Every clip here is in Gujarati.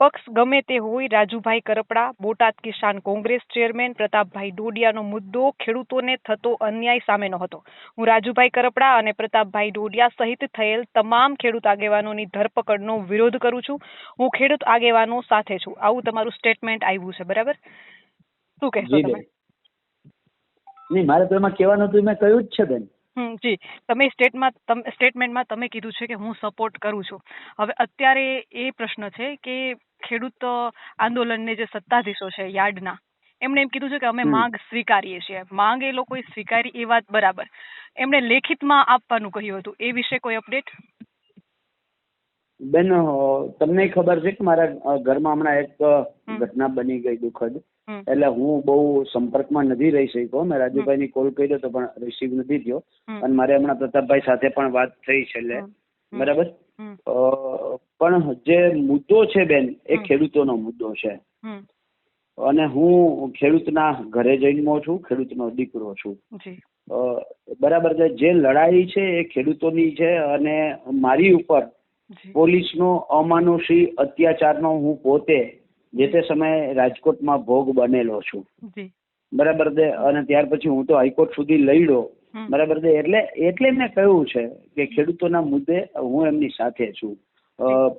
પક્ષ ગમે તે હોય રાજુભાઈ કરપડા બોટાદ કિસાન કોંગ્રેસ ચેરમેન પ્રતાપભાઈ ડોડિયાનો મુદ્દો ખેડૂતોને થતો અન્યાય સામેનો હતો. હું રાજુભાઈ કરપડા અને પ્રતાપભાઈ ડોડિયા સહિત થયેલ તમામ ખેડૂત આગેવાનોની ધરપકડનો વિરોધ કરું છું. હું ખેડૂત આગેવાનો સાથે છું. આવું તમારું સ્ટેટમેન્ટ આવ્યું છે બરાબર? શું કહેશો તમે? નહીં મારે તો એમાં કહેવાનું હતું મેં કહ્યું જ છે બેન. હમ જી. તમે સ્ટેટમાં તમે સ્ટેટમેન્ટમાં તમે કીધું છે કે હું સપોર્ટ કરું છું. હવે અત્યારે એ પ્રશ્ન છે કે ખેડૂત આંદોલનને જે સત્તાધીશો છે યાર્ડના એમણે એમ કીધું છે કે અમે હમ. માંગ સ્વીકારીએ છીએ. માંગ એ લોકોએ સ્વીકારી એ વાત બરાબર. એમણે લેખિતમાં આપવાનું કહ્યું હતું. એ વિશે કોઈ અપડેટ બેન અ, તમને ખબર છે કે મારા અ, ઘરમાં હમણાં એક અ, હમ. ઘટના બની ગઈ દુઃખદ. એટલે હું બહુ સંપર્કમાં નથી રહી શક્યો. મેં રાજુભાઈને કોલ કર્યો તો પણ રિસીવ નથી થયો. અને મારે હમણાં પ્રતાપભાઈ સાથે પણ વાત થઈ છે. હમ. બરાબર? પણ જે મુદ્દો છે બેન એ ખેડૂતોનો મુદ્દો છે. અને હું ખેડૂતના ઘરે જન્મો છું ખેડૂતનો દીકરો છું. બરાબર છે જે લડાઈ છે એ ખેડૂતોની છે અને મારી ઉપર પોલીસનો અમાનુષી અત્યાચારનો હું પોતે જે તે સમયે રાજકોટમાં ભોગ બનેલો છું. બરાબર છે? અને ત્યાર પછી હું તો હાઈકોર્ટ સુધી લડ્યો. બરાબર છે? એટલે એટલે મેં કહ્યું છે કે ખેડૂતોના મુદ્દે હું એમની સાથે છું.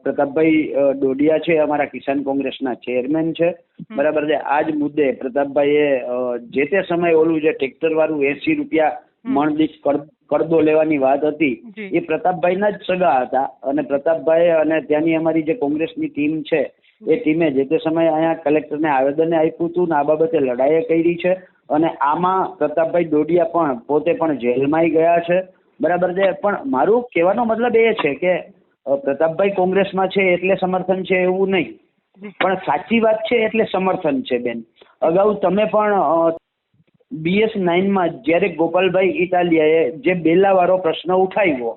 પ્રતાપભાઈ ડોડિયા છે અમારા કિસાન કોંગ્રેસના ચેરમેન છે. બરાબર છે? આ જ મુદ્દે પ્રતાપભાઈએ એ જે તે સમયે ઓલું જે ટ્રેક્ટર વાળું એસી રૂપિયા. મણ દીઠ કર- કરદો લેવાની વાત હતી એ એ પ્રતાપભાઈના જ સગા હતા. અને પ્રતાપભાઈ અને ત્યાંની અમારી જે કોંગ્રેસની ટીમ છે એ ટીમે જે તે સમયે અહીંયા કલેક્ટરને આવેદન આપ્યું હતું આ બાબતે લડાઈ કરી છે અને આમાં પ્રતાપભાઈ ડોડિયા પણ પોતે પણ જેલમાંય ગયા છે. બરાબર છે, પણ મારું કહેવાનો મતલબ એ છે કે પ્રતાપભાઈ કોંગ્રેસમાં છે એટલે સમર્થન છે એવું નહીં. પણ સાચી વાત છે એટલે સમર્થન છે બેન. અગાઉ તમે પણ બીએસ નાઇનમાં જ્યારે ગોપાલભાઈ ઇટાલિયાએ જે બેલાવાળો પ્રશ્ન ઉઠાવ્યો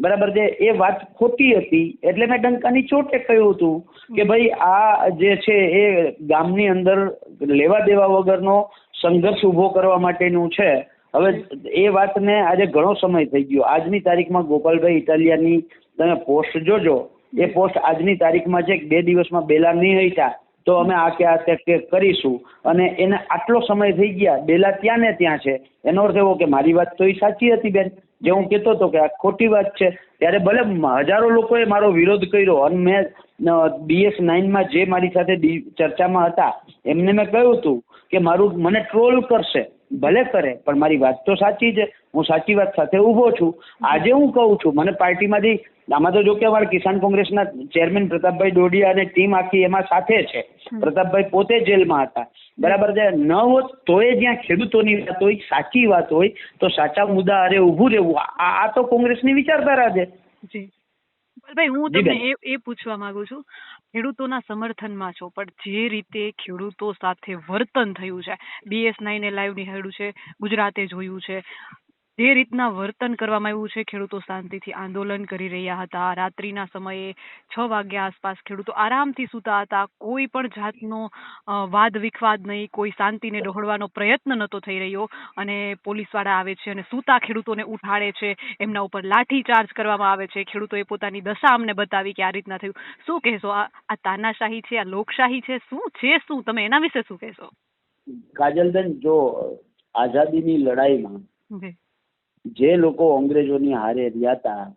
બરાબર છે? એ વાત ખોટી હતી. એટલે મેં ડંકાની ચોટે કહ્યું હતું કે ભાઈ, આ જે છે એ ગામની અંદર લેવા દેવા વગરનો સંઘર્ષ ઊભો કરવા માટેનું છે. હવે એ વાતને આજે ઘણો સમય થઈ ગયો. આજની તારીખમાં ગોપાલભાઈ ઇટાલિયાની તમે પોસ્ટ જોજો. એ પોસ્ટ આજની તારીખમાં છે બે દિવસમાં બેલા નહીં હઈતા તો અમે આ કે આ તે કરીશું. અને એને આટલો સમય થઈ ગયા. બેલા ત્યાં ને ત્યાં છે. એનો અર્થ એવો કે મારી વાત તો એ સાચી હતી બેન. જે હું કહેતો હતો કે આ ખોટી વાત છે, ત્યારે ભલે હજારો લોકોએ મારો વિરોધ કર્યો અને મેં બીએસ નાઇનમાં જે મારી સાથે ચર્ચામાં હતા એમને મેં કહ્યું હતું કે મારું મને ટ્રોલ કરશે ભલે કરે પણ મારી વાત તો સાચી છે. હું સાચી વાત સાથે ઊભો છું. આજે હું કહું છું મને પાર્ટીમાંથી આમાં તો જો કે અમારા કિસાન કોંગ્રેસના ચેરમેન પ્રતાપભાઈ ડોડિયા અને ટીમ આખી એમાં સાથે છે. પ્રતાપભાઈ પોતે જેલમાં હતા. બરાબર છે? ન હોત તોય જ્યાં ખેડૂતોની વાત હોય સાચી વાત હોય તો સાચા મુદ્દા અરે ઊભું રહેવું. આ તો કોંગ્રેસની વિચારધારા છે. ભાઈ હું તમને એ એ પૂછવા માંગુ છું. ખેડૂતોના સમર્થનમાં છો પણ જે રીતે ખેડૂતો સાથે વર્તન થયું છે બીએસ નાઈને લાઈવ નિહાળ્યું છે ગુજરાતે જોયું છે જે રીતના વર્તન કરવામાં આવ્યું છે ખેડૂતો શાંતિથી આંદોલન કરી રહ્યા હતા. રાત્રિના સમયે છ વાગ્યા આસપાસ ખેડૂતો આરામથી સૂતા હતા. કોઈ પણ જાતનો વાદ વિખવાદ નહીં. કોઈ શાંતિને ડહોળવાનો પ્રયત્ન નહોતો થઈ રહ્યો અને પોલીસવાળા આવે છે અને સૂતા ખેડૂતોને ઉઠાડે છે. એમના ઉપર લાઠી ચાર્જ કરવામાં આવે છે. ખેડૂતોએ પોતાની દશા અમને બતાવી કે આ રીતના થયું. શું કહેશો? આ તાનાશાહી છે? આ લોકશાહી છે? શું છે શું? તમે એના વિશે શું કહેશો? કાજલબેન જો આઝાદીની લડાઈમાં જી લોકો અંગ્રેજોની હારે રહ્યા હતા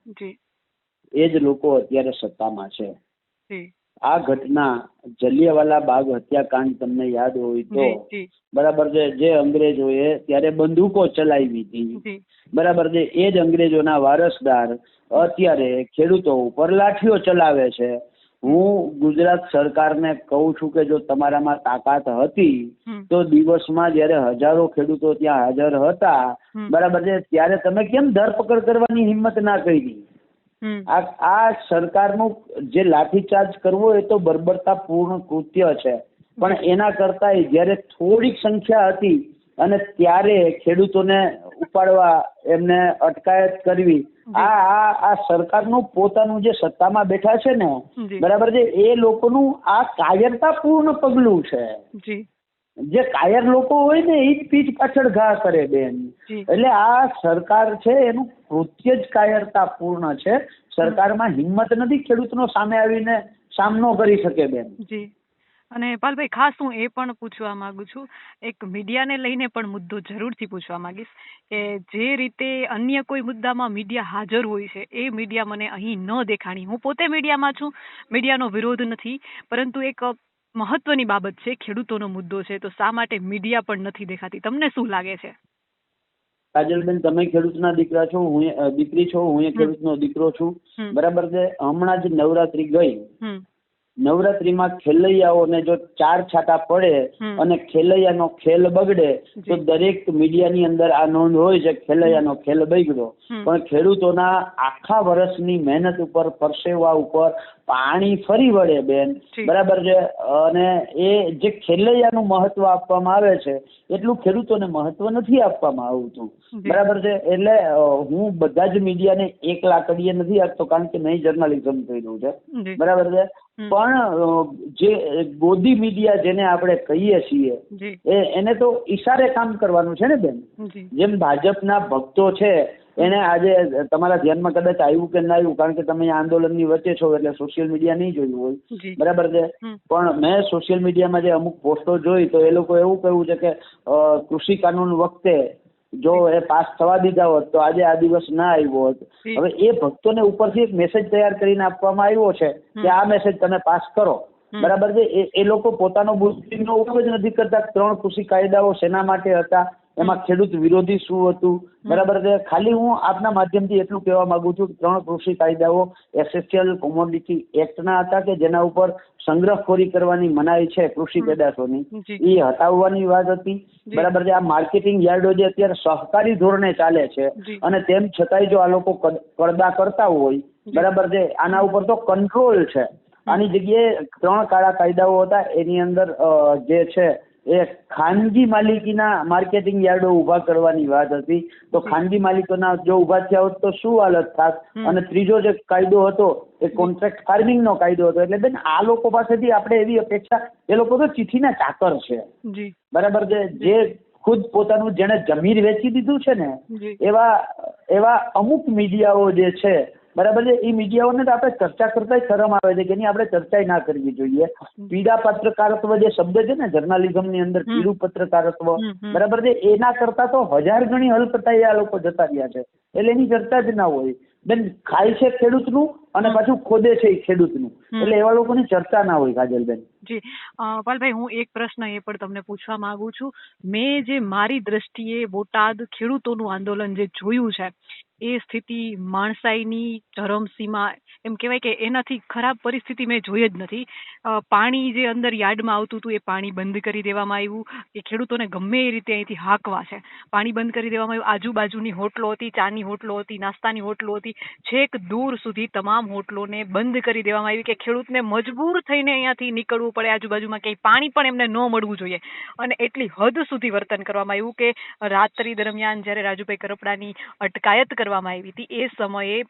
એ જ લોકો અત્યારે સત્તામાં છે. આ ઘટના જલિયાવાલા બાગ હત્યાકાંડ તમને યાદ હોય તો બરાબર છે જે અંગ્રેજોએ ત્યારે બંદૂકો ચલાવી હતી. બરાબર છે એ જ અંગ્રેજોના વારસદાર અત્યારે ખેડૂતો ઉપર લાઠીઓ ચલાવે છે. હું ગુજરાત સરકારને કહું છું કે જો તમારામાં તાકાત હતી તો દિવસમાં જ્યારે હજારો ખેડૂતો ત્યાં હાજર હતા બરાબર છે ત્યારે તમે કેમ ધરપકડ કરવાની હિંમત ના કરી. આ આ સરકારનું જે લાઠીચાર્જ કરવો એ તો બર્બરતાપૂર્ણ કૃત્ય છે. પણ એના કરતા જ્યારે થોડીક સંખ્યા હતી અને ત્યારે ખેડૂતોને ઉપાડવા એમને અટકાયત કરવી. આ આ આ સરકારનું પોતાનું જે સત્તામાં બેઠા છે ને બરાબર છે એ લોકોનું આ કાયરતાપૂર્ણ પગલું છે. જે. કાયર લોકો હોય ને એ જ પીઠ પાછળ ઘા કરે બેન. એટલે આ સરકાર છે એનું કૃત્ય જ કાયરતાપૂર્ણ છે. સરકારમાં હિંમત નથી ખેડૂતનો સામે આવીને સામનો કરી શકે બેન. અને પાલભાઈ ખાસ હું એ પણ પૂછવા માંગુ છું. એક મીડિયાને લઈને પણ મુદ્દો જરૂરથી પૂછવા માંગીશ કે જે રીતે અન્ય કોઈ મુદ્દામાં મીડિયા હાજર હોય છે એ મીડિયા મને અહીં ન દેખાણી. હું પોતે મીડિયામાં છું મીડિયાનો વિરોધ નથી પરંતુ એક મહત્વની બાબત છે ખેડૂતોનો મુદ્દો છે તો શા માટે મીડિયા પણ નથી દેખાતી? તમને શું લાગે છે? કાજલબેન તમે ખેડૂતના દીકરા છો હું દીકરી છો હું ખેડૂતનો દીકરો છું. બરાબર છે? હમણાં જ નવરાત્રી ગઈ. નવરાત્રીમાં ખેલૈયાઓને જો ચાર છાટા પડે અને ખેલૈયાનો ખેલ બગડે તો દરેક મીડિયાની અંદર આ નોંધ હોય છે ખેલૈયાનો ખેલ બગડ્યો. પણ ખેડૂતોના આખા વર્ષની મહેનત ઉપર પરસેવા ઉપર પાણી ફરી વળે બેન. બરાબર છે? અને એ જે ખેલૈયાનું મહત્વ આપવામાં આવે છે એટલું ખેડૂતોને મહત્વ નથી આપવામાં આવતું. બરાબર છે? એટલે હું બધા જ મીડિયાને એક લાકડીએ નથી આપતો કારણ કે નહીં જર્નાલિઝમ થઈ રહ્યું છે. બરાબર છે. પણ જે ગોદી મીડિયા જેને આપણે કહીએ છીએ એને તો ઈશારે કામ કરવાનું છે ને બેન? જેમ ભાજપના ભક્તો છે એને આજે તમારા ધ્યાનમાં કદાચ આવ્યું કે ના આવ્યું કારણ કે તમે આંદોલનની વચ્ચે છો એટલે સોશિયલ મીડિયા નહીં જોયું હોય. બરાબર છે? પણ મેં સોશિયલ મીડિયામાં જે અમુક પોસ્ટો જોઈ તો એ લોકો એવું કહ્યું છે કે કૃષિ કાનૂન વખતે જો એ પાસ થવા દીધા હોત તો આજે આ દિવસ ના આવ્યો હોત. હવે એ ભક્તોને ઉપરથી એક મેસેજ તૈયાર કરીને આપવામાં આવ્યો છે કે આ મેસેજ તમે પાસ કરો. બરાબર છે? એ લોકો પોતાનો બુદ્ધિનો ઉપયોગ જ નથી કરતા. ત્રણ કૃષિ કાયદાઓ શેના માટે હતા. એમાં ખેડૂત વિરોધી શું હતું? બરાબર છે. ખાલી હું આપના માધ્યમથી એટલું કહેવા માંગુ છું કે ત્રણ કૃષિ કાયદાઓ એસેન્શિયલ કોમોડિટી એક્ટના હતા કે જેના ઉપર સંગ્રહખોરી કરવાની મનાઈ છે કૃષિ પેદાશોની. એ હટાવવાની વાત હતી. બરાબર છે. આ માર્કેટિંગ યાર્ડો જે અત્યારે સહકારી ધોરણે ચાલે છે અને તેમ છતાંય જો આ લોકો કડદા કરતા હોય બરાબર છે આના ઉપર તો કંટ્રોલ છે. આની જગ્યાએ ત્રણ કાળા કાયદાઓ હતા. એની અંદર જે છે એ ખાનગી માલિકીના માર્કેટિંગ યાર્ડો ઊભા કરવાની વાત હતી. તો ખાનગી માલિકોના જો ઊભા થયા હોત તો શું હાલત થાત? અને ત્રીજો જે કાયદો હતો એ કોન્ટ્રાક્ટ ફાર્મિંગ નો કાયદો હતો. એટલે બેન આ લોકો પાસેથી આપણે એવી અપેક્ષા એ લોકો તો ચીઠીના ચાકર છે. બરાબર છે? જે ખુદ પોતાનું જેને જમીન વેચી દીધું છે ને એવા એવા અમુક મીડિયાઓ જે છે બરાબર છે? એ મીડિયાઓને તો આપણે ચર્ચા કરતા શરમ આવે છે કે એની આપણે ચર્ચા ના કરવી જોઈએ. પીડા પત્રકારત્વ જે શબ્દ છે ને જર્નાલિઝમની અંદર પીડું પત્રકારત્વ. બરાબર છે? એના કરતા તો હજાર ગણી હલકટાઈ આ લોકો જતા રહ્યા છે. એટલે એની ચર્ચા જ ના હોય. બેન ખાય છે ખેડૂતનું અને પાછું ખોદે છે એ ખેડૂતનું. એટલે એવા લોકોની ચર્ચા ના હોય કાજલબેન. જી. પાલભાઈ હું એક પ્રશ્ન એ પણ તમને પૂછવા માંગુ છું. મેં જે મારી દ્રષ્ટિએ બોટાદ ખેડૂતોનું આંદોલન જે જોયું છે એ સ્થિતિ માણસાઈની ચરમસીમા એમ કહેવાય કે એનાથી ખરાબ પરિસ્થિતિ મેં જોઈ જ નથી. પાણી જે અંદર યાર્ડમાં આવતું હતું એ પાણી બંધ કરી દેવામાં આવ્યું. કે ખેડૂતોને ગમે એ રીતે અહીંથી હાંકવા છે. પાણી બંધ કરી દેવામાં આવ્યું. આજુબાજુની હોટલો હતી, ચાની હોટલો હતી, નાસ્તાની હોટલો હતી. છેક દૂર સુધી તમામ હોટલોને બંધ કરી દેવામાં આવી કે ખેડૂતને મજબૂર થઈને અહીંયાથી નીકળવું પડે. આજુબાજુમાં ક્યાંય પાણી પણ એમને ન મળવું જોઈએ. અને એટલી હદ સુધી વર્તન કરવામાં આવ્યું કે રાત્રિ દરમિયાન જ્યારે રાજુભાઈ કરપડાની અટકાયત કરવામાં આવી હતી. એ સમયે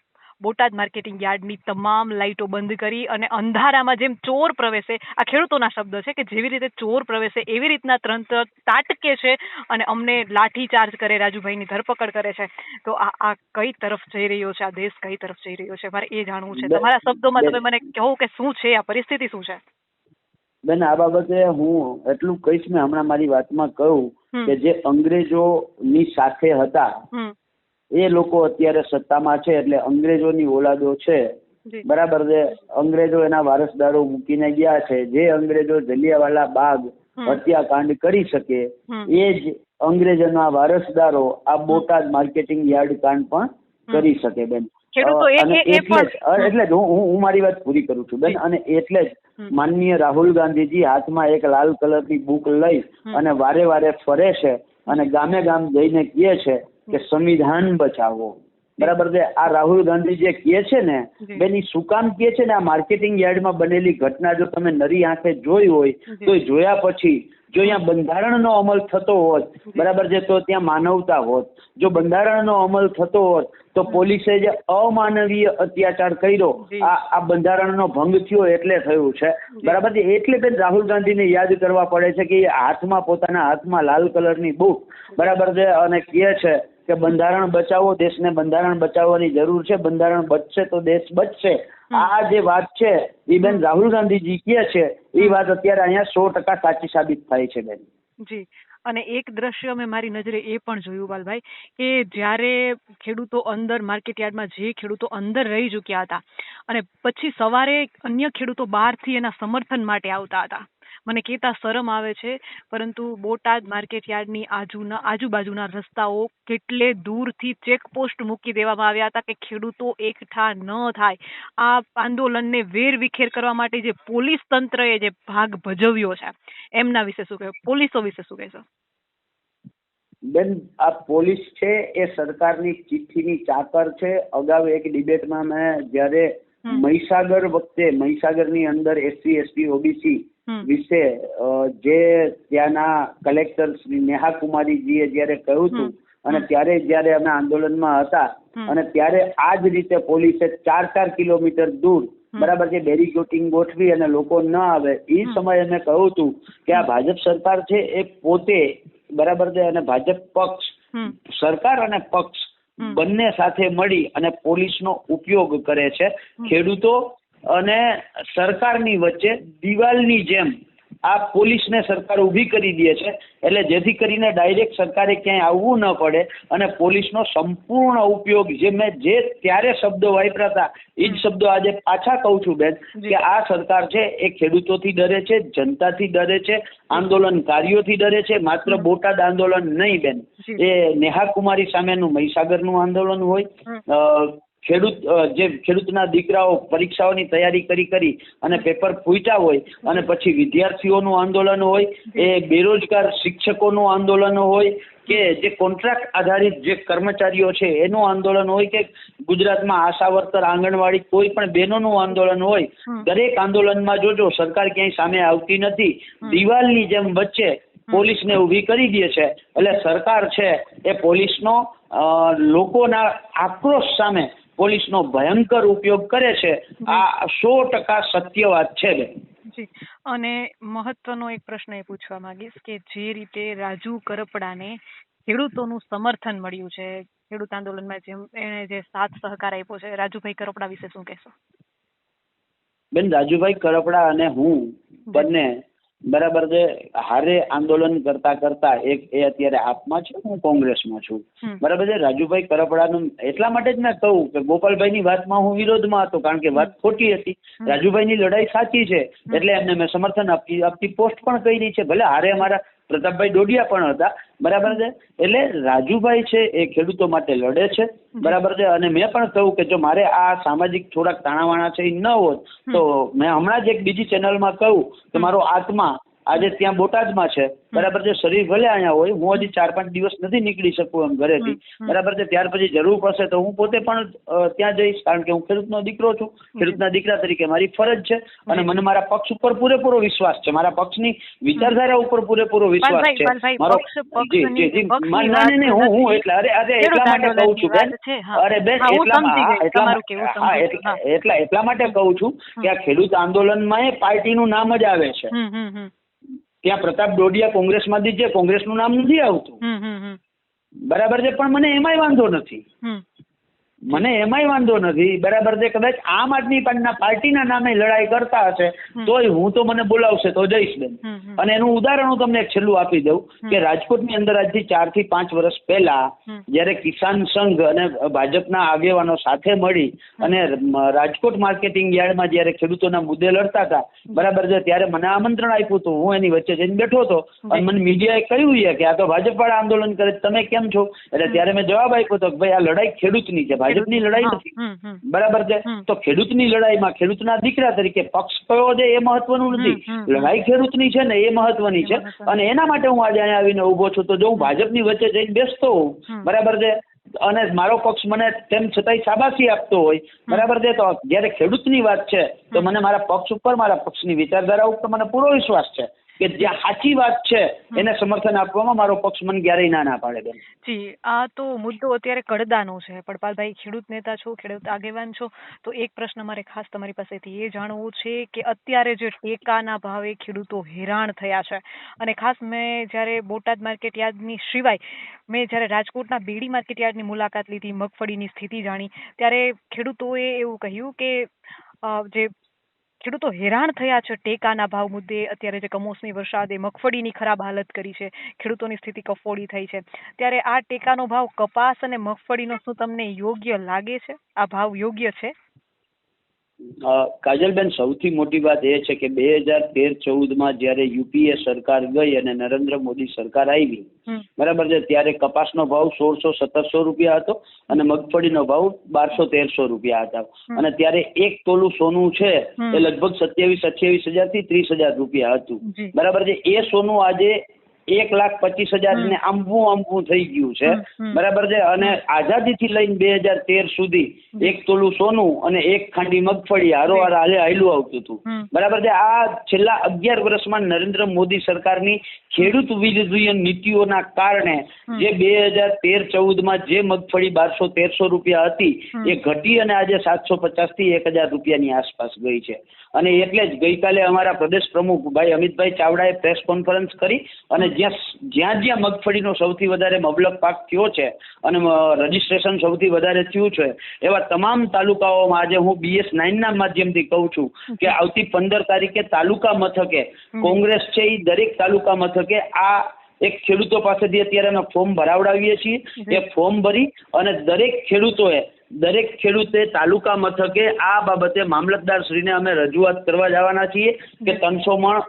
બોટાદ માર્કેટિંગ યાર્ડની તમામ લાઇટો બંધ કરી અને અંધારામાં જેમ ચોર પ્રવેશે આ ખેડૂતોના શબ્દ છે કે જેવી રીતે ચોર પ્રવેશે એવી રીતના તંત્ર તાટકે છે અને અમને લાઠી ચાર્જ કરે રાજુભાઈની ધરપકડ કરે છે. તો આ આ કઈ તરફ જઈ રહ્યો છે? આ દેશ કઈ તરફ જઈ રહ્યો છે? મારે એ જાણવું છે. તમારા શબ્દોમાં તમે મને કહો કે શું છે? આ પરિસ્થિતિ શું છે? બેન આ બાબતે હું એટલું કહીશ મેં હમણાં મારી વાતમાં કહ્યું. કે જે અંગ્રેજો ની સાથે હતા એ લોકો અત્યારે સત્તામાં છે એટલે અંગ્રેજોની ઓલાદો છે. બરાબર છે. અંગ્રેજો એના વારસદારો મૂકીને ગયા છે. જે અંગ્રેજો જલિયાવાલા બાગ હત્યાકાંડ કરી શકે એ જ અંગ્રેજોના વારસદારો આ બોટાદ માર્કેટિંગ યાર્ડ કાંડ પણ કરી શકે બેન. એટલે જ હું હું મારી વાત પૂરી કરું છું બેન. અને એટલે જ. માનનીય રાહુલ ગાંધીજી હાથમાં એક લાલ કલરની બુક લઈ અને વારે વારે ફરે છે અને ગામે ગામ જઈને કહે છે કે સંવિધાન બચાવો. બરાબર છે? આ રાહુલ ગાંધી જે કહે છે ને બેની શું કામ કહે છે ને? આ માર્કેટિંગ યાર્ડમાં બનેલી ઘટના જો તમે નરી આંખે જોઈ હોય તો જોયા પછી જો અહીંયા બંધારણનો અમલ થતો હોત બરાબર છે તો ત્યાં માનવતા હોત. જો બંધારણનો અમલ થતો હોત તો પોલીસે જે અમાનવીય અત્યાચાર કર્યો આ આ બંધારણનો ભંગ થયો એટલે થયું છે. બરાબર છે? એટલે બેન રાહુલ ગાંધીને યાદ કરવા પડે છે કે એ હાથમાં પોતાના હાથમાં લાલ કલરની બુક બરાબર છે? અને કહે છે કે બંધારણ બચાવો દેશને બંધારણ બચાવવાની જરૂર છે બંધારણ બચશે તો દેશ બચશે. આ જે વાત છે એ બેન રાહુલ ગાંધીજી કહે છે એ વાત અત્યારે અહીંયા સો ટકા સાચી સાબિત થાય છે બેન. જી. અને એક દ્રશ્ય મેં મારી નજરે એ પણ જોયું બાલભાઈ કે જ્યારે ખેડૂતો અંદર માર્કેટયાર્ડમાં જે ખેડૂતો અંદર રહી ચૂક્યા હતા અને પછી સવારે અન્ય ખેડૂતો બહારથી એના સમર્થન માટે આવતા હતા. મને કહેતા શરમ આવે છે પરંતુ બોટાદ માર્કેટયાર્ડની આજુના આજુબાજુના રસ્તાઓ કેટલે દૂરથી ચેકપોસ્ટ મૂકી દેવામાં આવ્યા હતા કે ખેડૂતો એકઠા ન થાય આ આંદોલનને વેરવિખેર કરવા માટે જે પોલીસ તંત્રએ જે ભાગ ભજવ્યો છે એમના વિશે શું કહેવું પોલીસો વિશે શું કહેશો બેન આ પોલીસ છે એ સરકારની ચિઠ્ઠીની ચાકર છે અગાઉ એક ડિબેટમાં મેં જ્યારે. મહીસાગર વખતે મહીસાગરની અંદર એસસી એસટી ઓબીસી. વિશે જે ત્યાંના કલેક્ટર શ્રી નેહા કુમારીજીએ જ્યારે કહ્યું હતું અને ત્યારે જ્યારે અમે આંદોલનમાં હતા અને ત્યારે આ જ રીતે પોલીસે ચાર ચાર કિલોમીટર દૂર બરાબર છે બેરીકોટિંગ ગોઠવી અને લોકો ન આવે એ સમયે અમે કહ્યું હતું કે આ ભાજપ સરકાર છે એ પોતે બરાબર છે અને ભાજપ પક્ષ સરકાર અને પક્ષ બંને સાથે મળી અને પોલીસનો ઉપયોગ કરે છે. ખેડૂતો અને સરકારની વચ્ચે દિવાલની જેમ આ પોલીસને સરકાર ઊભી કરી દે છે એટલે જેથી કરીને ડાયરેક્ટ સરકારે ક્યાંય આવવું ન પડે અને પોલીસનો સંપૂર્ણ ઉપયોગ જે મેં જે ત્યારે શબ્દો વાપર્યા હતા એ જ શબ્દો આજે પાછા કહું છું બેન કે આ સરકાર છે એ ખેડૂતોથી ડરે છે જનતાથી ડરે છે આંદોલનકારીઓથી ડરે છે માત્ર બોટાદ આંદોલન નહીં બેન. એ નેહા કુમારી સામેનું મહીસાગરનું આંદોલન હોય ખેડૂત જે ખેડૂતના દીકરાઓ પરીક્ષાઓની તૈયારી કરી કરી અને પેપર ફૂટ્યા હોય અને પછી વિદ્યાર્થીઓનું આંદોલન હોય એ બેરોજગાર શિક્ષકોનું આંદોલન હોય કે જે કોન્ટ્રાક્ટ આધારિત જે કર્મચારીઓ છે એનું આંદોલન હોય કે ગુજરાતમાં આશા વર્કર આંગણવાડી કોઈ પણ બહેનોનું આંદોલન હોય દરેક આંદોલનમાં જોજો સરકાર ક્યાંય સામે આવતી નથી. દિવાલની જેમ વચ્ચે પોલીસને ઊભી કરી દે છે. એટલે સરકાર છે એ પોલીસનો લોકોના આક્રોશ સામે પોલીસનો ભયંકર ઉપયોગ કરે છે આ સો ટકા સત્ય વાત છે બેન. જી. અને મહત્વનો એક પ્રશ્ન એ પૂછવા માંગીશ કે જે રીતે રાજુ કરપડાને ખેડૂતોનું સમર્થન મળ્યું છે ખેડૂત આંદોલનમાં જેમ એણે જે સાથ સહકાર આપ્યો છે રાજુભાઈ કરપડા વિશે શું કહેશો? બેન રાજુભાઈ કરપડા અને હું બંને બરાબર છે? હારે આંદોલન કરતા કરતા એક એ અત્યારે આપમાં છે હું કોંગ્રેસમાં છું. બરાબર છે? રાજુભાઈ કરપડાનું એટલા માટે જ મેં કહું કે ગોપાલભાઈની વાતમાં હું વિરોધમાં હતો કારણ કે વાત ખોટી હતી. રાજુભાઈ રાજુભાઈની લડાઈ સાચી છે એટલે એમને મેં સમર્થન આપતી આપતી પોસ્ટ પણ કરી છે. ભલે હારે અમારા પ્રતાપભાઈ ડોડિયા પણ હતા. બરાબર છે? એટલે રાજુભાઈ છે એ ખેડૂતો માટે લડે છે. બરાબર છે? અને મેં પણ કહ્યું કે જો મારે આ સામાજિક થોડાક તાણાવાણા છે એ ન હોત તો મેં હમણાં જ એક બીજી ચેનલમાં કહ્યું કે મારો આત્મા આજે ત્યાં બોટાદમાં છે. બરાબર છે શરીર ભલે અહીંયા હોય હું હજી ચાર પાંચ દિવસ નથી નીકળી શકું એમ ઘરેથી. બરાબર છે ત્યાર પછી જરૂર પડશે તો હું પોતે પણ ત્યાં જઈશ કારણ કે હું ખેડૂતનો દીકરો છું. ખેડૂતના દીકરા તરીકે મારી ફરજ છે અને મને મારા પક્ષ ઉપર પૂરેપૂરો વિશ્વાસ છે. મારા પક્ષની વિચારધારા ઉપર પૂરેપૂરો વિશ્વાસ છે. મારો જી જી જી. ના, ના, નહીં, નહીં, હું હું એટલે અરે અરે એટલા માટે કહું છું બેન. અરે બેન એટલા. એટલા. એટલા એટલા માટે કહું છું કે આ ખેડૂત આંદોલનમાં એ પાર્ટીનું નામ જ આવે છે. ત્યાં પ્રતાપ ડોડિયા કોંગ્રેસમાંથી છે કોંગ્રેસનું નામ નથી આવતું. બરાબર છે પણ મને એમાંય વાંધો નથી. મને એમાંય વાંધો નથી. બરાબર છે? કદાચ આમ આદમી પાર્ટીના પાર્ટીના નામે લડાઈ કરતા હશે તોય હું તો મને બોલાવશે તો જઈશ બેન. અને એનું ઉદાહરણ હું તમને એક છેલ્લું આપી દઉં કે રાજકોટની અંદર આજથી ચારથી પાંચ વર્ષ પહેલા. જ્યારે કિસાન સંઘ અને ભાજપના આગેવાનો સાથે મળી અને રાજકોટ માર્કેટિંગ યાર્ડમાં જ્યારે ખેડૂતોના મુદ્દે લડતા હતા બરાબર છે? ત્યારે મને આમંત્રણ આપ્યું હતું હું એની વચ્ચે જઈને બેઠો હતો. અને મને મીડિયાએ કહ્યું છે કે આ તો ભાજપ વાળા આંદોલન કરે તમે કેમ છો? એટલે ત્યારે મેં જવાબ આપ્યો હતો કે ભાઈ આ લડાઈ ખેડૂતની છે ભાજપની લડાઈ નથી. બરાબર છે. તો ખેડૂતની લડાઈમાં ખેડૂતના દીકરા તરીકે પક્ષ કયો છે એ મહત્વનું નથી. લડાઈ ખેડૂતની છે ને એ મહત્વની છે. અને એના માટે હું આજે અહીંયા આવીને ઊભો છું. તો જો હું ભાજપની વચ્ચે જઈને બેસતો હોઉં બરાબર છે? અને મારો પક્ષ મને તેમ છતાંય શાબાશી આપતો હોય બરાબર છે? તો જયારે ખેડૂતની વાત છે તો મને મારા પક્ષ ઉપર મારા પક્ષની વિચારધારા ઉપર મને પૂરો વિશ્વાસ છે. કે જ્યાં સાચી વાત છે એને સમર્થન આપવામાં મારો પક્ષ મને ક્યારેય ના ના પાડે બેન. જી આ તો મુદ્દો અત્યારે કડદાનો છે. પડપાલભાઈ ખેડૂત નેતા છો ખેડૂત આગેવાન છો તો એક પ્રશ્ન મારે ખાસ તમારી પાસેથી એ જાણવું છે કે અત્યારે જે ટેકાના ભાવે ખેડૂતો હેરાન થયા છે. અને ખાસ મેં જ્યારે બોટાદ માર્કેટ યાર્ડની સિવાય મેં જ્યારે રાજકોટના બેડી માર્કેટ યાર્ડની મુલાકાત લીધી મગફળીની સ્થિતિ જાણી ત્યારે ખેડૂતોએ એવું કહ્યું કે જે ખેડૂતો હેરાન થયા છે ટેકાના ભાવ મુદ્દે. અત્યારે જે કમોસમી વરસાદે મગફળીની ખરાબ હાલત કરી છે. ખેડૂતોની સ્થિતિ કફોડી થઈ છે. ત્યારે આ ટેકાનો ભાવ કપાસ અને મગફળીનો શું તમને યોગ્ય લાગે છે? આ ભાવ યોગ્ય છે? કાજલબેન સૌથી મોટી વાત એ છે કે બે હજાર તેર ચૌદમાં જ્યારે યુપીએ સરકાર ગઈ અને નરેન્દ્ર મોદી સરકાર આવી બરાબર છે ત્યારે કપાસનો ભાવ સોળસો સત્તરસો રૂપિયા હતો અને મગફળીનો ભાવ બારસો તેરસો રૂપિયા હતા. અને ત્યારે એક તોલું સોનું છે એ લગભગ સત્યાવીસ અઠ્યાવીસ હજારથી ત્રીસ હજાર રૂપિયા હતું. બરાબર છે એ સોનું આજે એક લાખ પચીસ હજાર ને આંબવું આંબવું થઈ ગયું છે. બરાબર છે? અને આઝાદી થી લઈને બે હજાર તેર સુધી એક તોલું સોનું અને એક ખાંડી મગફળી હારો હાર હાલે હાયલું આવતું હતું. બરાબર છે? આ છેલ્લા અગિયાર વર્ષમાં નરેન્દ્ર મોદી સરકારની ખેડૂત વિરોધી નીતિઓના કારણે જે બે હજાર તેર ચૌદમાં જે મગફળી બારસો તેરસો રૂપિયા હતી એ ઘટી અને આજે સાતસો પચાસથી એક હજાર રૂપિયાની આસપાસ ગઈ છે. અને એટલે જ ગઈકાલે અમારા પ્રદેશ પ્રમુખ ભાઈ અમિતભાઈ ચાવડાએ પ્રેસ કોન્ફરન્સ કરી અને જ્યાં જ્યાં જ્યાં મગફળીનો સૌથી વધારે મબલક પાક થયો છે અને રજીસ્ટ્રેશન સૌથી વધારે થયું છે એવા તમામ તાલુકાઓમાં આજે હું બીએસ નાઇનના માધ્યમથી કહું છું કે આવતી પંદર તારીખે તાલુકા મથકે કોંગ્રેસ છે એ દરેક તાલુકા મથકે આ એક ખેડૂતો પાસેથી અત્યારે અમે ફોર્મ ભરાવડાવીએ છીએ. એ ફોર્મ ભરી અને દરેક ખેડૂતોએ દરેક ખેડૂતે તાલુકા મથકે આ બાબતે મામલતદાર શ્રીને અમે રજૂઆત કરવા જવાના છીએ કે ત્રણસો મણ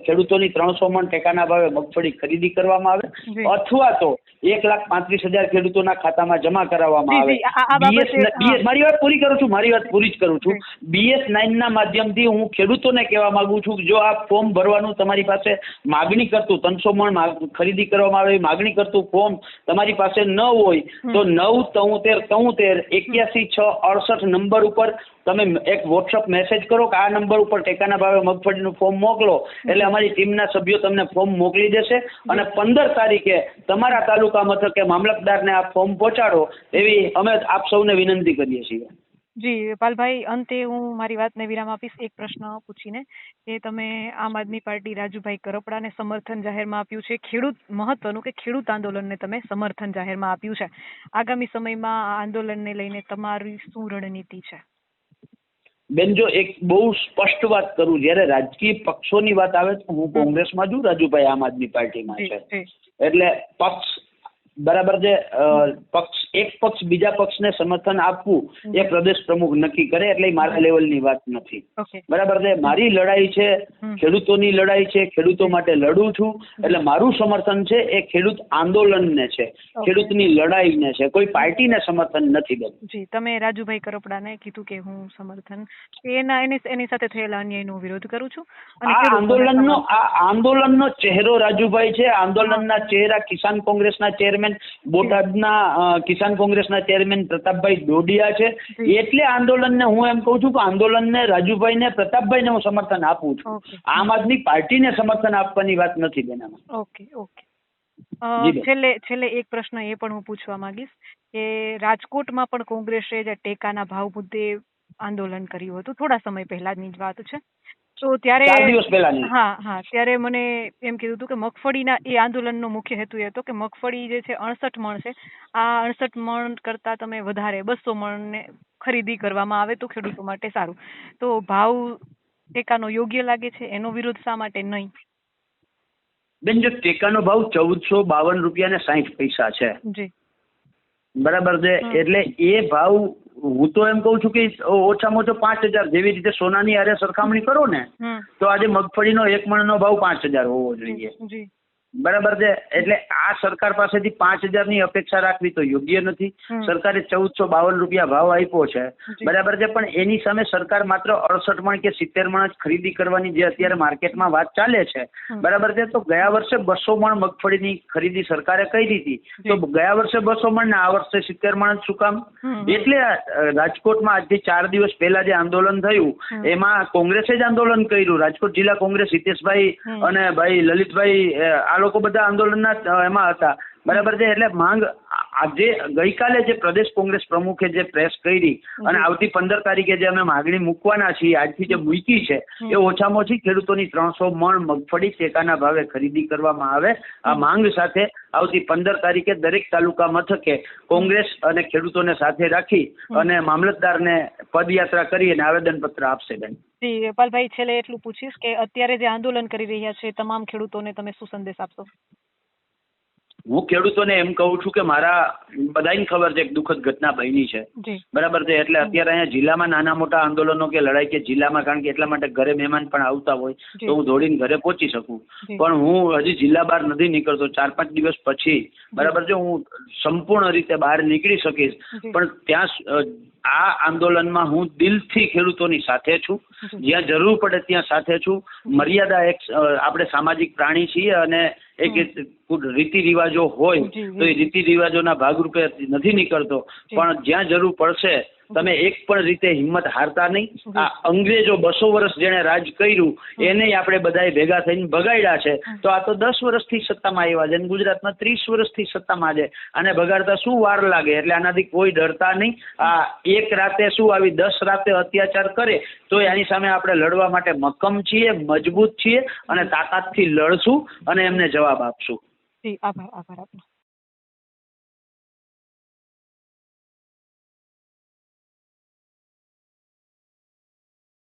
ખેડૂતોની ત્રણસો મણ ટેકાના ભાવે મગફળી ખરીદી કરવામાં આવે અથવા તો એક લાખ પાંત્રીસ હજાર ખેડૂતોના ખાતામાં જમા કરાવવામાં આવે. બીએસ મારી વાત પૂરી કરું છું મારી વાત પૂરી જ કરું છું. બીએસ નાઇન ના માધ્યમથી હું ખેડૂતોને કહેવા માંગુ છું જો આ ફોર્મ ભરવાનું તમારી પાસે માગણી કરતું ત્રણસો મણ ખરીદી કરવામાં આવે માગણી કરતું ફોર્મ તમારી પાસે ન હોય તો નવ તોતેર તોતેર એક્યાસી છ અડસઠ નંબર ઉપર તમે એક વોટ્સઅપ મેસેજ કરો કે આ નંબર ઉપર ટેકાના ભાવે મગફળીનું ફોર્મ મોકલો. એટલે અમારી ટીમના સભ્યો તમને ફોર્મ મોકલી દેશે અને પંદર તારીખે તમારા તાલુકા મથકે મામલતદારને આ ફોર્મ પહોંચાડો એવી અમે આપ સૌને વિનંતી કરીએ છીએ. જી પાલભાઈ અંતે હું મારી વાતને વિરામ આપીશ. એક પ્રશ્ન પૂછીને કે તમે આમ આદમી પાર્ટી રાજુભાઈ કરપડાને સમર્થન જાહેરમાં આપ્યું છે. ખેડૂત, મહત્વનું કે ખેડૂત આંદોલનને તમે સમર્થન જાહેરમાં આપ્યું છે. આગામી સમયમાં આ આંદોલનને લઈને તમારી શું રણનીતિ છે? બેન જો એક બહુ સ્પષ્ટ વાત કરું જ્યારે રાજકીય પક્ષોની વાત આવે તો હું કોંગ્રેસમાં છું રાજુભાઈ આમ આદમી પાર્ટીમાં છે. એટલે પક્ષ બરાબર છે પક્ષ એક પક્ષ બીજા પક્ષને સમર્થન આપવું એ પ્રદેશ પ્રમુખ નક્કી કરે એટલે મારા લેવલની વાત નથી. બરાબર છે મારી લડાઈ છે ખેડૂતોની લડાઈ છે ખેડૂતો માટે લડું છું એટલે મારું સમર્થન છે એ ખેડૂત આંદોલનને છે ખેડૂતની લડાઈને છે કોઈ પાર્ટીને સમર્થન નથી બધું જી તમે રાજુભાઈ કરોપડાને કીધું કે હું સમર્થન એના એની એની સાથે થયેલા અન્યાયનો વિરોધ કરું છું. આ આંદોલનનો આ આંદોલનનો ચહેરો રાજુભાઈ છે આંદોલનના ચહેરા કિસાન કોંગ્રેસના ચેરમેન બોટાદના કિસાન કોંગ્રેસના ચેરમેન પ્રતાપભાઈ ડોડિયા છે. એટલે આંદોલનને હું એમ કહું છું કે આંદોલનને રાજુભાઈને પ્રતાપભાઈને હું સમર્થન આપું છું. આમ આદમી પાર્ટીને સમર્થન આપવાની વાત નથી બેનામાં. Okay okay. છેલ્લે છેલ્લે એક પ્રશ્ન એ પણ હું પૂછવા માંગીશ કે રાજકોટમાં પણ કોંગ્રેસે જે ટેકાના ભાવ મુદ્દે આંદોલન કર્યું હતું? થોડા સમય પહેલાની જ વાત છે. તો ત્યારે ચાર દિવસ પહેલાની. હા હા ત્યારે મને એમ કીધું હતું કે મગફળીના એ આંદોલનનો મુખ્ય હેતુ એ હતો કે મગફળી જે છે અડસઠ મણ છે. આ અડસઠ મણ કરતાં તમે વધારે બસો મણને ખરીદી કરવામાં આવે તો ખેડૂતો માટે સારું. તો ભાવ ટેકાનો યોગ્ય લાગે છે? એનો વિરોધ શા માટે નહીં? બેન જો ટેકાનો ભાવ ચૌદસો બાવન રૂપિયા ને સાહીઠ પૈસા છે. જી. બરાબર છે? એટલે એ ભાવ હું તો એમ કહું છું કે ઓછામાં ઓછો પાંચ હજાર. જેવી રીતે સોનાની હારે સરખામણી કરો ને તો આજે મગફળીનો એક મણનો ભાવ પાંચ હજાર હોવો જોઈએ. બરાબર છે? એટલે આ સરકાર પાસેથી પાંચ હજારની અપેક્ષા રાખવી તો યોગ્ય નથી. સરકારે ચૌદસો બાવન રૂપિયા ભાવ આપ્યો છે. બરાબર છે? પણ એની સામે સરકાર માત્ર અડસઠ મણ કે સિત્તેર મણ જ ખરીદી કરવાની જે અત્યારે માર્કેટમાં વાત ચાલે છે. બરાબર છે? તો ગયા વર્ષે બસો મણ મગફળીની ખરીદી સરકારે કરી હતી તો ગયા વર્ષે બસો મણ ને આ વર્ષે સિત્તેર મણ જ શું કામ? એટલે રાજકોટમાં આજથી ચાર દિવસ પહેલા જે આંદોલન થયું એમાં કોંગ્રેસે જ આંદોલન કર્યું. રાજકોટ જિલ્લા કોંગ્રેસ હિતેશભાઈ અને ભાઈ લલિતભાઈ આ લોકો બધા આંદોલનના એમાં હતા. બરાબર છે? એટલે માંગ આજે ગઈકાલે જે પ્રદેશ કોંગ્રેસ પ્રમુખે જે પ્રેસ કરી અને આવતી પંદર તારીખે જે અમે માગણી મૂકવાના છીએ આજથી જે મૂકી છે એ ઓછામાં ઓછી ખેડૂતોની ત્રણસો મણ મગફળી ટેકાના ભાવે ખરીદી કરવામાં આવે. આ માંગ સાથે આવતી પંદર તારીખે દરેક તાલુકા મથકે કોંગ્રેસ અને ખેડૂતોને સાથે રાખી અને મામલતદારને પદયાત્રા કરી અને આવેદનપત્ર આપશે બેન. જી પાલભાઈ છેલ્લે એટલું પૂછીશ કે અત્યારે જે આંદોલન કરી રહ્યા છે તમામ ખેડૂતોને તમે શું સંદેશ આપશો? હું ખેડૂતોને એમ કહું છું કે મારા બધાને ખબર છે કે દુઃખદ ઘટના બની છે. બરાબર છે એટલે અત્યારે અહીંયા જિલ્લામાં નાના મોટા આંદોલનો કે લડાઈ કે જિલ્લામાં કારણ કે એટલા માટે ઘરે મહેમાન પણ આવતા હોય તો હું દોડીને ઘરે પહોંચી શકું. પણ હું હજી જિલ્લા બહાર નથી નીકળતો ચાર પાંચ દિવસ પછી. બરાબર છે હું સંપૂર્ણ રીતે બહાર નીકળી શકીશ. પણ ત્યાં આ આંદોલનમાં હું દિલથી ખેડૂતોની સાથે છું. જ્યાં જરૂર પડે ત્યાં સાથે છું. મર્યાદા એક આપણે સામાજિક પ્રાણી છીએ અને એક રીતિ રિવાજો હોય. તો એ રીતિ રિવાજોના ભાગરૂપે નથી નીકળતો. પણ જ્યાં જરૂર પડશે તમે એક પણ રીતે હિંમત હારતા નહીં. આ અંગ્રેજો બસો વર્ષ જેણે રાજ કર્યું એને આપણે બધાએ ભેગા થઈને ભગાડ્યા છે. તો આ તો દસ વર્ષથી સત્તામાં આવ્યા છે અને ગુજરાતમાં ત્રીસ વર્ષથી સત્તામાં છે. અને ભગાડતા શું વાર લાગે? એટલે આનાથી કોઈ ડરતા નહીં. આ એક રાતે શું આવી દસ રાતે અત્યાચાર કરે તો એની સામે આપણે લડવા માટે મક્કમ છીએ મજબૂત છીએ અને તાકાતથી લડશું અને એમને જવાબ આપશું. જી આભાર આભાર આપનો.